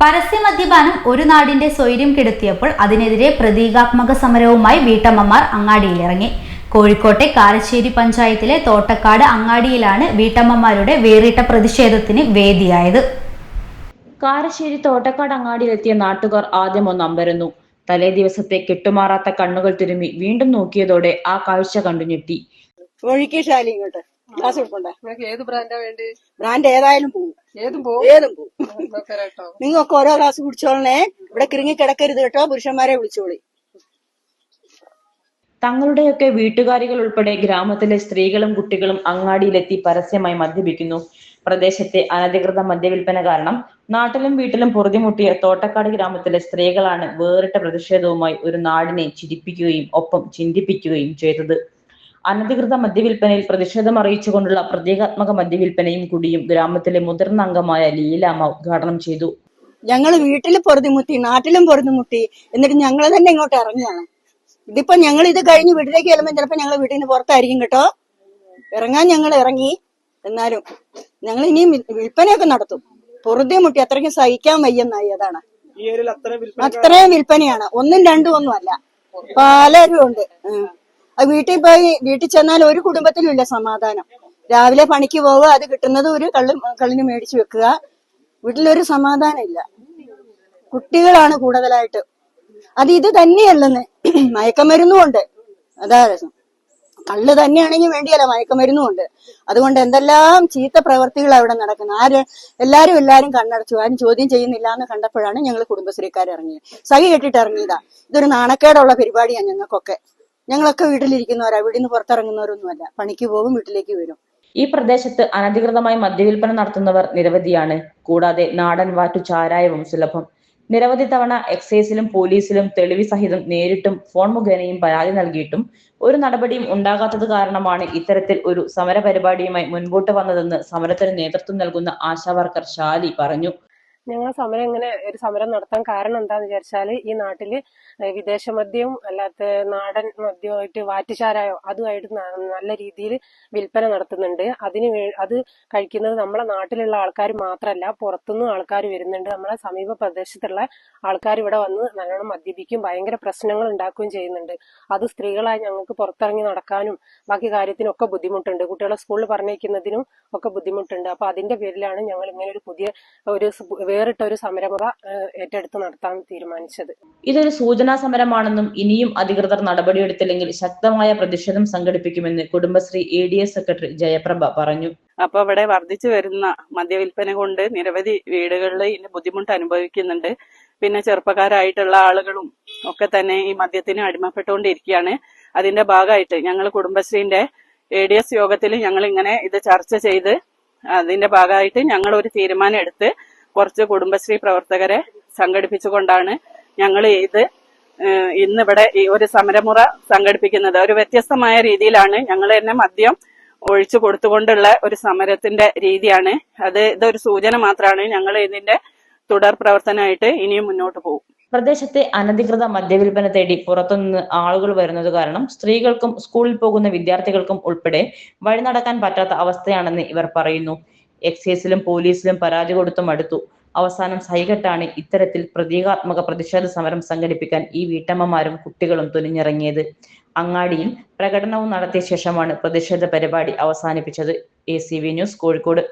പരസ്യ മദ്യപാനം ഒരു നാടിന്റെ സ്വൈര്യം കെടുത്തിയപ്പോൾ അതിനെതിരെ പ്രതീകാത്മക സമരവുമായി വീട്ടമ്മമാർ അങ്ങാടിയിലിറങ്ങി. കോഴിക്കോട്ടെ കാരശ്ശേരി പഞ്ചായത്തിലെ തോട്ടക്കാട് അങ്ങാടിയിലാണ് വീട്ടമ്മമാരുടെ വേറിട്ട പ്രതിഷേധത്തിന് വേദിയായത്. കാരശ്ശേരി തോട്ടക്കാട് അങ്ങാടിയിലെത്തിയ നാട്ടുകാർ ആദ്യം ഒന്ന് അമ്പരന്നു. തലേ ദിവസത്തെ കെട്ടുമാറാത്ത കണ്ണുകൾ തിരുമ്മി വീണ്ടും നോക്കിയതോടെ ആ കാഴ്ച കണ്ടു ഞെട്ടി ഒഴുക്കി ശാലി ഇങ്ങോട്ട്. ഗ്ലാസ് കൊടുക്കണ്ടേ നിങ്ങൾക്ക് ഏത് ബ്രാൻഡാ വേണ്ടി? ബ്രാൻഡ് ഏതായാലും പോകും. ഏതും പോകും? ഏതും പോകും. കേട്ടോ നിങ്ങൾക്ക് ഓരോ ഗ്ലാസ് കുടിച്ചോളണേ. ഇവിടെ കിറങ്ങി കിടക്കരുത് കേട്ടോ. പുരുഷന്മാരെ വിളിച്ചോളി. തങ്ങളുടെയൊക്കെ വീട്ടുകാരികൾ ഉൾപ്പെടെ ഗ്രാമത്തിലെ സ്ത്രീകളും കുട്ടികളും അങ്ങാടിയിലെത്തി പരസ്യമായി മദ്യപിക്കുന്നു. പ്രദേശത്തെ അനധികൃത മദ്യവിൽപ്പന കാരണം നാട്ടിലും വീട്ടിലും പൊറുതിമുട്ടിയ തോട്ടക്കാട് ഗ്രാമത്തിലെ സ്ത്രീകളാണ് വേറിട്ട പ്രതിഷേധവുമായി ഒരു നാടിനെ ചിരിപ്പിക്കുകയും ഒപ്പം ചിന്തിപ്പിക്കുകയും ചെയ്തത്. അനധികൃത മദ്യവിൽപ്പനയിൽ പ്രതിഷേധം അറിയിച്ചുകൊണ്ടുള്ള പ്രതീകാത്മക മദ്യവിൽപ്പനയും കുടിയും ഗ്രാമത്തിലെ മുതിർന്ന അംഗമായ ലീലാമ്മ ഉദ്ഘാടനം ചെയ്തു. ഞങ്ങൾ വീട്ടിൽ പൊറുതിമുട്ടി നാട്ടിലും പൊറുതിമുട്ടി എന്നിട്ട് ഞങ്ങൾ തന്നെ ഇങ്ങോട്ട് ഇറങ്ങിയാണ് ഇതിപ്പോ ഞങ്ങൾ ഇത് കഴിഞ്ഞ് വീട്ടിലേക്ക് ചെല്ലുമ്പോൾ ചിലപ്പോ ഞങ്ങൾ വീട്ടിൽ നിന്ന് പുറത്തായിരിക്കും കേട്ടോ. ഇറങ്ങാൻ ഞങ്ങൾ ഇറങ്ങി. എന്നാലും ഞങ്ങൾ ഇനിയും വിൽ- വിൽപ്പനയൊക്കെ നടത്തും. പൊറുതി മുട്ടി അത്രയ്ക്കും സഹിക്കാൻ വയ്യെന്നായി അതാണ്. അത്രയും വിൽപ്പനയാണ്. ഒന്നും രണ്ടും ഒന്നും അല്ല. പലരും ഉണ്ട്. വീട്ടിൽ പോയി വീട്ടിൽ ചെന്നാൽ ഒരു കുടുംബത്തിലും ഇല്ല സമാധാനം. രാവിലെ പണിക്ക് പോവുക അത് കിട്ടുന്നത് ഒരു കള്ള് കള്ളിന് മേടിച്ചു വെക്കുക. വീട്ടിലൊരു സമാധാനം ഇല്ല കുട്ടികളാണ് കൂടുതലായിട്ട്. അത് ഇത് തന്നെയല്ലെന്ന്. മയക്കമരുന്നും ഉണ്ട് അതാ കള്ള് തന്നെയാണെങ്കിൽ വേണ്ടിയല്ല മയക്കമരുന്നും ഉണ്ട് അതുകൊണ്ട് എന്തെല്ലാം ചീത്ത പ്രവർത്തികൾ അവിടെ നടക്കുന്നത്. ആര് എല്ലാരും എല്ലാരും കണ്ണടച്ചു. ആരും ചോദ്യം ചെയ്യുന്നില്ല എന്ന് കണ്ടപ്പോഴാണ് ഞങ്ങൾ കുടുംബശ്രീക്കാർ ഇറങ്ങിയത്. സഹി കെട്ടിട്ട് ഇറങ്ങിയതാ. ഇതൊരു നാണക്കേടുള്ള പരിപാടിയാണ് ഞങ്ങൾക്കൊക്കെ. ഞങ്ങളൊക്കെ വീട്ടിലിരിക്കുന്നവരാ. നിന്ന് പുറത്തിറങ്ങുന്നവരൊന്നുമല്ല. പണിക്ക് പോകും വീട്ടിലേക്ക് വരും. ഈ പ്രദേശത്ത് അനധികൃതമായി മദ്യവിൽപ്പന നടത്തുന്നവർ നിരവധിയാണ്. കൂടാതെ നാടൻ വാറ്റു ചാരായവും സുലഭം. നിരവധി തവണ എക്സൈസിലും പോലീസിലും തെളിവ് സഹിതം നേരിട്ടും ഫോൺ മുഖേനയും പരാതി നൽകിയിട്ടും ഒരു നടപടിയും ഉണ്ടാകാത്തത് കാരണമാണ് ഇത്തരത്തിൽ ഒരു സമര പരിപാടിയുമായി മുൻപോട്ട് വന്നതെന്ന് സമരത്തിന് നേതൃത്വം നൽകുന്ന ആശാ വർക്കർ ഷാലി പറഞ്ഞു. ഞങ്ങൾ സമരം ഇങ്ങനെ ഒരു സമരം നടത്താൻ കാരണം എന്താന്ന് വിചാരിച്ചാൽ ഈ നാട്ടിൽ വിദേശ മദ്യവും അല്ലാത്ത നാടൻ മദ്യമായിട്ട് വാറ്റുചാരായോ അതുമായിട്ട് നല്ല രീതിയിൽ വിൽപ്പന നടത്തുന്നുണ്ട്. അതിന് അത് കഴിക്കുന്നത് നമ്മളെ നാട്ടിലുള്ള ആൾക്കാർ മാത്രമല്ല പുറത്തുനിന്നും ആൾക്കാർ വരുന്നുണ്ട്. നമ്മളെ സമീപ പ്രദേശത്തുള്ള ആൾക്കാർ ഇവിടെ വന്ന് നല്ലോണം മദ്യപിക്കും ഭയങ്കര പ്രശ്നങ്ങൾ ഉണ്ടാക്കുകയും ചെയ്യുന്നുണ്ട്. അത് സ്ത്രീകളായി ഞങ്ങൾക്ക് പുറത്തിറങ്ങി നടക്കാനും ബാക്കി കാര്യത്തിനൊക്കെ ബുദ്ധിമുട്ടുണ്ട്. കുട്ടികളെ സ്കൂളിൽ പറഞ്ഞേക്കുന്നതിനും ഒക്കെ ബുദ്ധിമുട്ടുണ്ട്. അപ്പൊ അതിന്റെ പേരിലാണ് ഞങ്ങൾ ഇങ്ങനെ ഒരു പുതിയ ഒരു വേറിട്ട ഒരു സമരമുറ ഏറ്റെടുത്ത് നടത്താൻ തീരുമാനിച്ചത്. ഇതൊരു സൂചനാ സമരമാണെന്നും ഇനിയും അധികൃതർ നടപടിയെടുത്തില്ലെങ്കിൽ ശക്തമായ പ്രതിഷേധം സംഘടിപ്പിക്കുമെന്ന് Kudumbashree A D S secretary Jayaprabha പറഞ്ഞു. അപ്പൊ ഇവിടെ വർദ്ധിച്ചു വരുന്ന മദ്യവിൽപ്പന കൊണ്ട് നിരവധി വീടുകളിൽ ഇതിന്റെ ബുദ്ധിമുട്ട് അനുഭവിക്കുന്നുണ്ട്. പിന്നെ ചെറുപ്പക്കാരായിട്ടുള്ള ആളുകളും ഒക്കെ തന്നെ ഈ മദ്യത്തിന് അടിമപ്പെട്ടുകൊണ്ടിരിക്കുകയാണ്. അതിന്റെ ഭാഗമായിട്ട് ഞങ്ങൾ കുടുംബശ്രീന്റെ എ ഡി എസ് യോഗത്തിൽ ഞങ്ങൾ ഇങ്ങനെ ഇത് ചർച്ച ചെയ്ത് അതിന്റെ ഭാഗമായിട്ട് ഞങ്ങൾ ഒരു തീരുമാനം എടുത്ത് കുറച്ച് കുടുംബശ്രീ പ്രവർത്തകരെ സംഘടിപ്പിച്ചുകൊണ്ടാണ് ഞങ്ങൾ ഇത് ഇന്നിവിടെ ഒരു സമരമുറ സംഘടിപ്പിക്കുന്നത്. ഒരു വ്യത്യസ്തമായ രീതിയിലാണ് ഞങ്ങൾ തന്നെ മദ്യം ഒഴിച്ചു കൊടുത്തുകൊണ്ടുള്ള ഒരു സമരത്തിന്റെ രീതിയാണ്. അത് ഇതൊരു സൂചന മാത്രമാണ്. ഞങ്ങൾ ഇതിന്റെ തുടർ പ്രവർത്തനമായിട്ട് ഇനിയും മുന്നോട്ട് പോകും. പ്രദേശത്തെ അനധികൃത മദ്യവിൽപ്പന തേടി പുറത്തുനിന്ന് ആളുകൾ വരുന്നത് കാരണം സ്ത്രീകൾക്കും സ്കൂളിൽ പോകുന്ന വിദ്യാർത്ഥികൾക്കും ഉൾപ്പെടെ വഴി നടക്കാൻ പറ്റാത്ത അവസ്ഥയാണെന്ന് ഇവർ പറയുന്നു. എക്സൈസിലും പോലീസിലും പരാതി കൊടുത്തും അടുത്തു. അവസാനം സൈകട്ടാണ് ഇത്തരത്തിൽ പ്രതീകാത്മക പ്രതിഷേധ സമരം സംഘടിപ്പിക്കാൻ ഈ വീട്ടമ്മമാരും കുട്ടികളും തുനിഞ്ഞിറങ്ങിയത്. അങ്ങാടിയിൽ പ്രകടനവും നടത്തിയ ശേഷമാണ് പ്രതിഷേധ പരിപാടി അവസാനിപ്പിച്ചത്. A news Kozhikode.